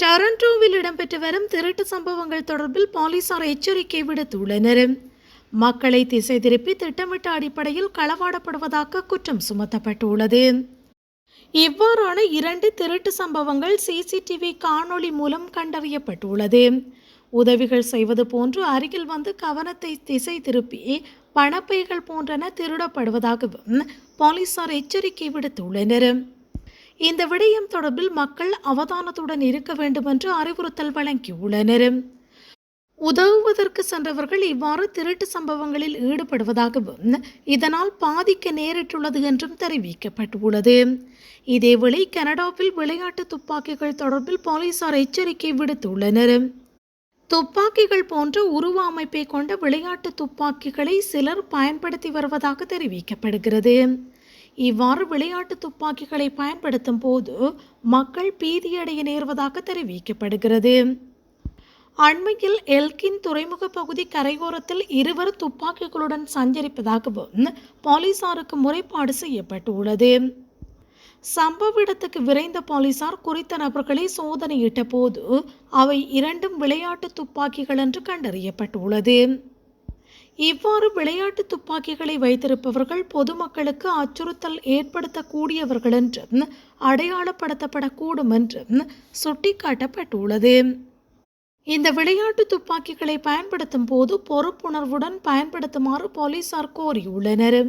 டொரண்டோவில் இடம்பெற்று வரும் திருட்டு சம்பவங்கள் தொடர்பில் போலீசார் எச்சரிக்கை விடுத்துள்ளனர். மக்களை திசை திருப்பி திட்டமிட்ட அடிப்படையில் களவாடப்படுவதாக குற்றம் சுமத்தப்பட்டுள்ளது. இவ்வாறான இரண்டு திருட்டு சம்பவங்கள் சிசிடிவி காணொளி மூலம் கண்டறியப்பட்டுள்ளது. உதவிகள் செய்வது போன்று அருகில் வந்து கவனத்தை திசை திருப்பி பணப்பைகள் போன்றன திருடப்படுவதாகவும் போலீசார் எச்சரிக்கை விடுத்துள்ளனர். இந்த விடயம் தொடர்பில் மக்கள் அவதானத்துடன் இருக்க வேண்டும் என்று அறிவுறுத்தல் வழங்கியுள்ளனர். உதவுவதற்கு சென்றவர்கள் இவ்வாறு திருட்டு சம்பவங்களில் ஈடுபடுவதாகவும் இதனால் பாதிக்க நேரிட்டுள்ளது என்றும் தெரிவிக்கப்பட்டுள்ளது. இதேவேளை கனடாவில் விளையாட்டு துப்பாக்கிகள் தொடர்பில் போலீசார் எச்சரிக்கை விடுத்துள்ளனர். துப்பாக்கிகள் போன்ற உருவ அமைப்பை கொண்ட விளையாட்டு துப்பாக்கிகளை சிலர் பயன்படுத்தி வருவதாக தெரிவிக்கப்படுகிறது. இவ்வாறு விளையாட்டு துப்பாக்கிகளை பயன்படுத்தும் போது மக்கள் பீதியடைய நேர்வதாக தெரிவிக்கப்படுகிறது. அண்மையில் எல்கின் துறைமுக பகுதி கரையோரத்தில் இருவர் துப்பாக்கிகளுடன் சஞ்சரிப்பதாகவும் போலீசாருக்கு முறைப்பாடு செய்யப்பட்டுள்ளது. சம்பவ இடத்துக்கு விரைந்த போலீசார் குறித்த நபர்களை சோதனையிட்ட போது அவை இரண்டும் விளையாட்டு துப்பாக்கிகள் என்று கண்டறியப்பட்டுள்ளது. இவ்வாறு விளையாட்டு துப்பாக்கிகளை வைத்திருப்பவர்கள் பொதுமக்களுக்கு அச்சுறுத்தல் ஏற்படுத்தக்கூடியவர்கள் என்றும் அடையாளப்படுத்தப்படக்கூடும் என்றும் சுட்டிக்காட்டப்பட்டுள்ளது. இந்த விளையாட்டு துப்பாக்கிகளை பயன்படுத்தும் போது பொறுப்புணர்வுடன் பயன்படுத்துமாறு போலீசார் கோரியுள்ளனர்.